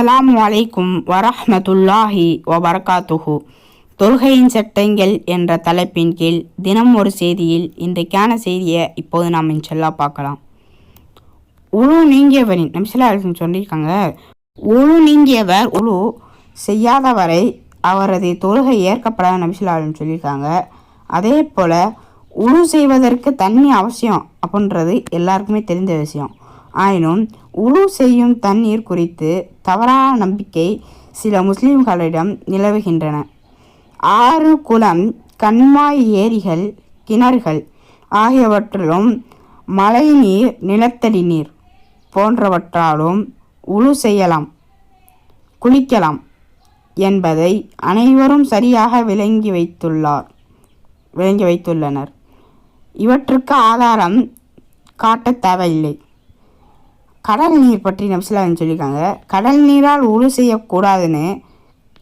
அஸ்ஸலாமு அலைக்கும் வரஹ்மத்துல்லாஹி வபர்காத்துஹு. தொழுகையின் சட்டங்கள் என்ற தலைப்பின் கீழ் தினம் ஒரு செய்தியில் இன்றைக்கான செய்தியை இப்போது நாம் இன்ஷல்லா பார்க்கலாம். உழு நீங்கியவரின் நம்சலா சொல்லியிருக்காங்க உழு நீங்கியவர் உழு செய்யாதவரை அவரது தொழுகை ஏற்கப்படாத நபிசுல்லாலும் சொல்லியிருக்காங்க. அதே போல் உழு செய்வதற்கு தண்ணி அவசியம் அப்படின்றது எல்லாருக்குமே தெரிந்த விஷயம். ஆயினும் உழு செய்யும் தண்ணீர் குறித்து தவறான நம்பிக்கை சில முஸ்லிம்களிடம் நிலவுகின்றன. ஆறு குளம் கண்மாய் ஏரிகள் கிணறுகள் ஆகியவற்றிலும் மழைநீர் நிலத்தடி நீர் போன்றவற்றாலும் உழு செய்யலாம் குளிக்கலாம் என்பதை அனைவரும் சரியாக விளங்கி வைத்துள்ளார் விளங்கி வைத்துள்ளனர். இவற்றுக்கு ஆதாரம் காட்டத் தேவையில்லை. கடல் நீர் பற்றி நம்சிலாதன் சொல்லியிருக்காங்க. கடல் நீரால் உரு செய்யக்கூடாதுன்னு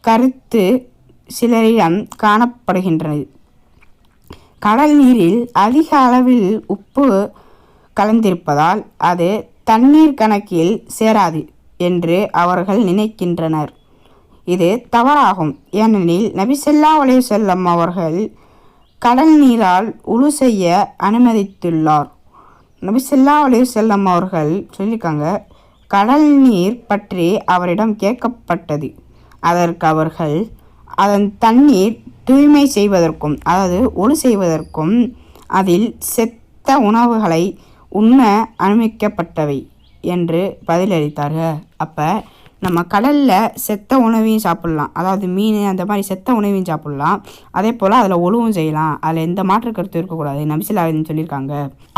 கருத்து சிலரிடம் காணப்படுகின்றது. கடல் நீரில் அதிக அளவில் உப்பு கலந்திருப்பதால் அது தண்ணீர் கணக்கில் சேராது என்று அவர்கள் நினைக்கின்றனர். இது தவறாகும். ஏனெனில் நபிசல்லா செல்லம் அவர்கள் கடல் நீரால் உழு செய்ய அனுமதித்துள்ளார். நபிசல்லா செல்லம் அவர்கள் சொல்லியிருக்காங்க கடல் நீர் பற்றி அவரிடம் கேட்கப்பட்டது. அதற்கு அவர்கள் அதன் தண்ணீர் தூய்மை செய்வதற்கும் அதாவது ஒளி செய்வதற்கும் அதில் செத்த உணவுகளை உண்ண அனுமதிக்கப்பட்டவை என்று பதிலளித்தார்கள். அப்போ நம்ம கடலில் செத்த உணவையும் சாப்பிட்லாம். அதாவது மீன் அந்த மாதிரி செத்த உணவையும் சாப்பிட்லாம். அதே போல் அதில் ஒழுவும் செய்யலாம். அதில் எந்த மாற்று கருத்து இருக்கக்கூடாது. நபிசிலாவின்னு சொல்லியிருக்காங்க.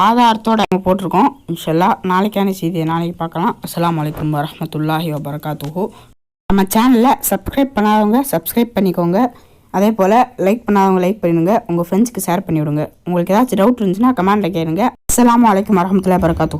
ஆதாரத்தோடு நம்ம போட்டிருக்கோம். இன்ஷல்லா நாளைக்கான செய்தியை நாளைக்கு பார்க்கலாம். அஸ்லாம் வலைக்கம் வரமத்துல்லாஹி வபரகாத்துஹூ. நம்ம சேனலில் சப்ஸ்கிரைப் பண்ணாதவங்க சப்ஸ்கிரைப் பண்ணிக்கோங்க. அதே போல் லைக் பண்ணாதவங்க லைக் பண்ணிடுங்க. உங்கள் ஃப்ரெண்ட்ஸ்க்கு ஷேர் பண்ணிவிடுங்க. உங்களுக்கு ஏதாச்சும் டவுட் இருந்துச்சுன்னா கமெண்ட்டில் கேளுங்க. அஸ்லாம் வலைக்கம் வரமத்துல வரகாத்துஹூ